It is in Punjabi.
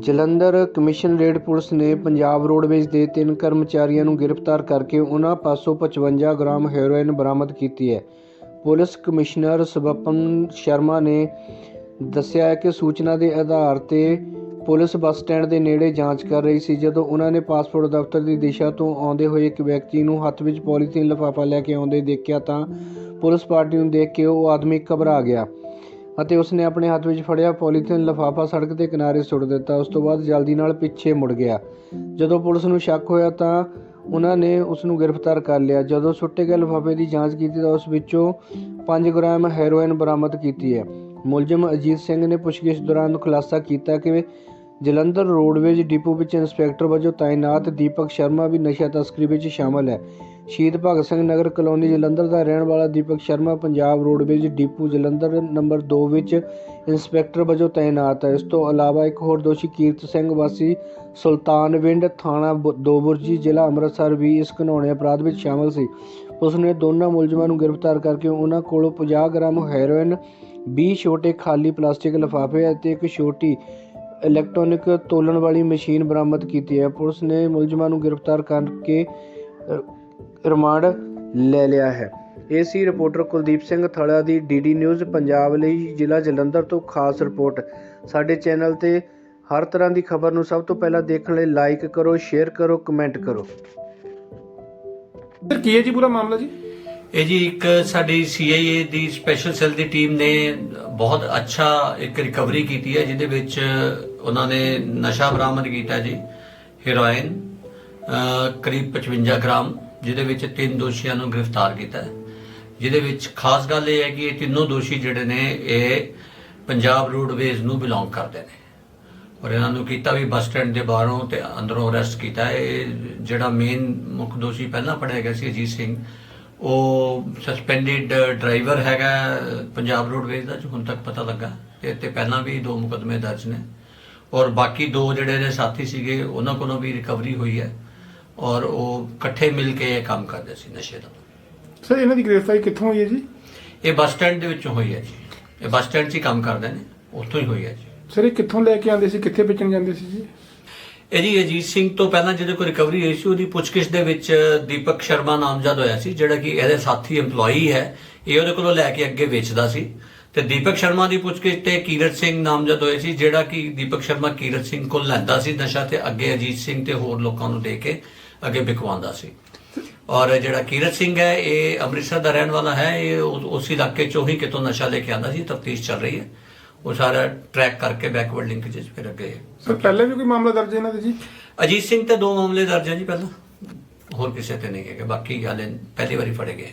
ਜਲੰਧਰ ਕਮਿਸ਼ਨਰੇਟ ਪੁਲਿਸ ਨੇ ਪੰਜਾਬ ਰੋਡਵੇਜ਼ ਦੇ ਤਿੰਨ ਕਰਮਚਾਰੀਆਂ ਨੂੰ ਗ੍ਰਿਫਤਾਰ ਕਰਕੇ ਉਹਨਾਂ ਪਾਸੋਂ 55 ਗ੍ਰਾਮ ਹੈਰੋਇਨ ਬਰਾਮਦ ਕੀਤੀ ਹੈ। ਪੁਲਿਸ ਕਮਿਸ਼ਨਰ ਸਵਪਨ ਸ਼ਰਮਾ ਨੇ ਦੱਸਿਆ ਹੈ ਕਿ ਸੂਚਨਾ ਦੇ ਆਧਾਰ ਤੇ ਪੁਲਿਸ ਬੱਸ ਸਟੈਂਡ ਦੇ ਨੇੜੇ ਜਾਂਚ ਕਰ ਰਹੀ ਸੀ, ਜਦੋਂ ਉਹਨਾਂ ਨੇ ਪਾਸਪੋਰਟ ਦਫ਼ਤਰ ਦੀ ਦਿਸ਼ਾ ਤੋਂ ਆਉਂਦੇ ਹੋਏ ਇੱਕ ਵਿਅਕਤੀ ਨੂੰ ਹੱਥ ਵਿੱਚ ਪੋਲੀਥੀਨ ਲਿਫਾਫਾ ਲੈ ਕੇ ਆਉਂਦੇ ਦੇਖਿਆ ਤਾਂ ਪੁਲਿਸ ਪਾਰਟੀ ਨੂੰ ਦੇਖ ਕੇ ਉਹ ਆਦਮੀ ਘਬਰਾ ਗਿਆ। ਅਤੇ ਉਸ ਨੇ ਆਪਣੇ ਹੱਥ ਵਿੱਚ ਫੜਿਆ, ਪੋਲੀਥੀਨ ਲਿਫਾਫਾ ਸੜਕ ਦੇ ਕਿਨਾਰੇ ਸੁੱਟ ਦਿੱਤਾ। ਉਸ ਤੋਂ ਬਾਅਦ ਜਲਦੀ ਨਾਲ ਪਿੱਛੇ ਮੁੜ ਗਿਆ। ਜਦੋਂ ਪੁਲਿਸ ਨੂੰ ਸ਼ੱਕ ਹੋਇਆ ਤਾਂ ਉਹਨਾਂ ਨੇ ਉਸ ਨੂੰ ਗ੍ਰਿਫਤਾਰ ਕਰ ਲਿਆ। ਜਦੋਂ ਸੁੱਟੇ ਗਏ ਲਿਫਾਫੇ ਦੀ ਜਾਂਚ ਕੀਤੀ ਤਾਂ ਉਸ ਵਿੱਚੋਂ 5 ਗ੍ਰਾਮ ਹੈਰੋਇਨ ਬਰਾਮਦ ਕੀਤੀ ਹੈ। ਮੁਲਜ਼ਮ ਅਜੀਤ ਸਿੰਘ ਨੇ ਪੁੱਛਗਿੱਛ ਦੌਰਾਨ ਖੁਲਾਸਾ ਕੀਤਾ ਕਿ ਜਲੰਧਰ ਰੋਡਵੇਜ਼ ਡਿਪੂ ਵਿੱਚ ਇੰਸਪੈਕਟਰ ਵਜੋਂ ਤਾਇਨਾਤ ਦੀਪਕ ਸ਼ਰਮਾ ਵੀ ਨਸ਼ਾ ਤਸਕਰੀ ਵਿੱਚ ਸ਼ਾਮਲ ਹੈ। ਸ਼ਹੀਦ ਭਗਤ ਸਿੰਘ ਨਗਰ ਕਲੋਨੀ ਜਲੰਧਰ ਦਾ ਰਹਿਣ ਵਾਲਾ Deepak Sharma Punjab roadways depot Jalandhar number 2 ਵਿੱਚ ਇੰਸਪੈਕਟਰ ਵਜੋਂ ਤਾਇਨਾਤ ਹੈ। ਇਸ ਤੋਂ ਇਲਾਵਾ ਇੱਕ ਹੋਰ ਦੋਸ਼ੀ ਕੀਰਤ ਸਿੰਘ ਵਾਸੀ ਸੁਲਤਾਨਵਿੰਡ ਥਾਣਾ ਬ- ਦੋਬੁਰਜੀ ਜ਼ਿਲ੍ਹਾ ਅੰਮ੍ਰਿਤਸਰ ਵੀ ਇਸ ਘਿਨੌਣੇ ਅਪਰਾਧ ਵਿੱਚ ਸ਼ਾਮਲ ਸੀ। ਉਸ ਨੇ ਦੋਨਾਂ ਮੁਲਜ਼ਮਾਂ ਨੂੰ ਗ੍ਰਿਫਤਾਰ ਕਰਕੇ ਉਹਨਾਂ ਕੋਲੋਂ 50 ਗ੍ਰਾਮ ਹੈਰੋਇਨ 20 ਛੋਟੇ ਖਾਲੀ ਪਲਾਸਟਿਕ ਲਿਫਾਫੇ ਅਤੇ ਇੱਕ ਛੋਟੀ ਇਲੈਕਟ੍ਰੋਨਿਕ ਤੋਲਣ ਵਾਲੀ ਮਸ਼ੀਨ ਬਰਾਮਦ ਕੀਤੀ ਹੈ। ਪੁਲਿਸ ਨੇ ਮੁਲਜ਼ਮਾਂ ਨੂੰ ਗ੍ਰਿਫਤਾਰ ਕਰਕੇ ਰਿਮਾਂਡ ਲੈ ਲਿਆ ਹੈ। ਇਹ ਸੀ ਰਿਪੋਰਟਰ ਕੁਲਦੀਪ ਸਿੰਘ ਥੜਾ ਦੀ ਡੀਡੀ ਨਿਊਜ਼ ਪੰਜਾਬ ਲਈ ਜ਼ਿਲ੍ਹਾ ਜਲੰਧਰ ਤੋਂ ਖਾਸ ਰਿਪੋਰਟ। ਸਾਡੇ ਚੈਨਲ ਤੇ ਹਰ ਤਰ੍ਹਾਂ ਦੀ ਖਬਰ ਨੂੰ ਸਭ ਤੋਂ ਪਹਿਲਾਂ ਦੇਖਣ ਲਈ ਲਾਈਕ ਕਰੋ ਸ਼ੇਅਰ ਕਰੋ ਕਮੈਂਟ ਕਰੋ। ਸਰ ਕੀ ਹੈ ਜੀ ਪੂਰਾ ਮਾਮਲਾ ਜੀ? ਇਹ ਜੀ ਇੱਕ ਸਾਡੀ CIA ਦੀ ਸਪੈਸ਼ਲ ਸੈੱਲ ਦੀ ਟੀਮ ਨੇ ਬਹੁਤ ਅੱਛਾ ਇੱਕ ਰਿਕਵਰੀ ਕੀਤੀ ਹੈ ਜਿਹਦੇ ਵਿੱਚ ਉਹਨਾਂ ਨੇ ਨਸ਼ਾ ਬਰਾਮਦ ਕੀਤਾ ਜੀ ਹੈਰੋਇਨ ਕਰੀਬ 55 ਗ੍ਰਾਮ। ਜਿਹਦੇ ਵਿੱਚ ਤਿੰਨ ਦੋਸ਼ੀਆਂ ਨੂੰ ਗ੍ਰਿਫਤਾਰ ਕੀਤਾ ਹੈ। ਜਿਹਦੇ ਵਿੱਚ ਖਾਸ ਗੱਲ ਇਹ ਹੈ ਕਿ ਇਹ ਤਿੰਨੋਂ ਦੋਸ਼ੀ ਜਿਹੜੇ ਨੇ, ਇਹ ਪੰਜਾਬ ਰੋਡਵੇਜ਼ ਨੂੰ ਬਿਲੋਂਗ ਕਰਦੇ ਨੇ। ਔਰ ਇਹਨਾਂ ਨੂੰ ਕੀਤਾ ਵੀ ਬੱਸ ਸਟੈਂਡ ਦੇ ਬਾਹਰੋਂ ਤੇ ਅੰਦਰੋਂ ਅਰੈਸਟ ਕੀਤਾ ਹੈ। ਇਹ ਜਿਹੜਾ ਮੇਨ ਮੁੱਖ ਦੋਸ਼ੀ ਪਹਿਲਾਂ ਫੜਿਆ ਗਿਆ ਸੀ, ਅਜੀਤ ਸਿੰਘ, ਉਹ ਸਸਪੈਂਡਡ ਡਰਾਈਵਰ ਹੈਗਾ ਪੰਜਾਬ ਰੋਡਵੇਜ਼ ਦਾ, ਜੋ ਹੁਣ ਤੱਕ ਪਤਾ ਲੱਗਾ। ਤੇ ਤੇ ਪਹਿਲਾਂ ਵੀ ਦੋ ਮੁਕਦਮੇ ਦਰਜ ਨੇ। ਔਰ ਬਾਕੀ ਦੋ ਜਿਹੜੇ ਨੇ ਸਾਥੀ ਸੀਗੇ, ਉਹਨਾਂ ਕੋਲੋਂ ਵੀ ਰਿਕਵਰੀ ਹੋਈ ਹੈ। ਔਰ ਉਹ ਇਕੱਠੇ ਮਿਲ ਕੇ ਇਹ ਕੰਮ ਕਰਦੇ ਸੀ ਨਸ਼ੇ ਦਾ। ਸਰ ਇਹਨਾਂ ਦੀ ਗ੍ਰਿਫਤਾਰੀ ਕਿੱਥੋਂ ਹੋਈ ਹੈ ਜੀ? ਇਹ ਬੱਸ ਸਟੈਂਡ ਦੇ ਵਿੱਚੋਂ ਹੋਈ ਹੈ ਜੀ। ਇਹ ਬੱਸ ਸਟੈਂਡ 'ਚ ਹੀ ਕੰਮ ਕਰਦੇ ਨੇ ਉੱਥੋਂ ਹੀ ਹੋਈ ਹੈ ਜੀ। ਸਰ ਇਹ ਕਿੱਥੋਂ ਲੈ ਕੇ ਆਉਂਦੇ ਸੀ ਕਿੱਥੇ ਵੇਚਣ ਜਾਂਦੇ ਸੀ ਜੀ? ਇਹ ਜੀ ਅਜੀਤ ਸਿੰਘ ਤੋਂ ਪਹਿਲਾਂ ਜਦੋਂ ਕੋਈ ਰਿਕਵਰੀ ਹੋਈ ਸੀ ਉਹਦੀ ਪੁੱਛਗਿੱਛ ਦੇ ਵਿੱਚ ਦੀਪਕ ਸ਼ਰਮਾ ਨਾਮਜ਼ਦ ਹੋਇਆ ਸੀ ਜਿਹੜਾ ਕਿ ਇਹਦੇ ਸਾਥੀ EMPLOYEE ਹੈ ਇਹ ਉਹਦੇ ਕੋਲੋਂ ਲੈ ਕੇ ਅੱਗੇ ਵੇਚਦਾ ਸੀ। ਤੇ ਦੀਪਕ ਸ਼ਰਮਾ ਦੀ ਪੁੱਛਗਿੱਛ ਤੇ ਕੀਰਤ ਸਿੰਘ ਨਾਮਜ਼ਦ ਹੋਏ ਸੀ ਜਿਹੜਾ ਕਿ ਦੀਪਕ ਸ਼ਰਮਾ ਕੀਰਤ ਸਿੰਘ ਕੋਲ ਲੈਂਦਾ ਸੀ ਨਸ਼ਾ ਤੇ ਅੱਗੇ ਅਜੀਤ ਸਿੰਘ ਤੇ ਹੋਰ ਲੋਕਾਂ ਨੂੰ ਦੇ ਕੇ ਅੱਗੇ ਵਿਕਵਾਉਂਦਾ ਸੀ। ਔਰ ਜਿਹੜਾ ਕੀਰਤ ਸਿੰਘ ਹੈ ਇਹ ਅੰਮ੍ਰਿਤਸਰ ਦਾ ਰਹਿਣ ਵਾਲਾ ਹੈ ਇਹ ਉਸ ਇਲਾਕੇ ਚੋਂ ਹੀ ਕਿਤੋਂ ਨਸ਼ਾ ਲੈ ਕੇ ਆਂਦਾ ਸੀ ਤਫਤੀਸ਼ ਚੱਲ ਰਹੀ ਹੈ। ਉਹ ਸਾਰਾ ਟਰੈਕ ਕਰਕੇ ਬੈਕਵਰਡ ਲਿੰਕੇजेस ਫਿਰ ਅੱਗੇ ਸਰ ਪਹਿਲੇ ਵੀ ਕੋਈ ਮਾਮਲਾ ਦਰਜ ਇਹਨਾਂ ਦੇ ਜੀ? ਅਜੀਤ ਸਿੰਘ ਤੇ ਦੋ ਮਾਮਲੇ ਦਰਜ ਹੈ ਜੀ ਪਹਿਲਾਂ। ਹੋਰ ਕਿਸੇ ਤੇ ਨਹੀਂ ਹੈਗੇ ਬਾਕੀ ਹਾਲੇ ਪਹਿਲੀ ਵਾਰੀ ਫੜੇ ਗਏ।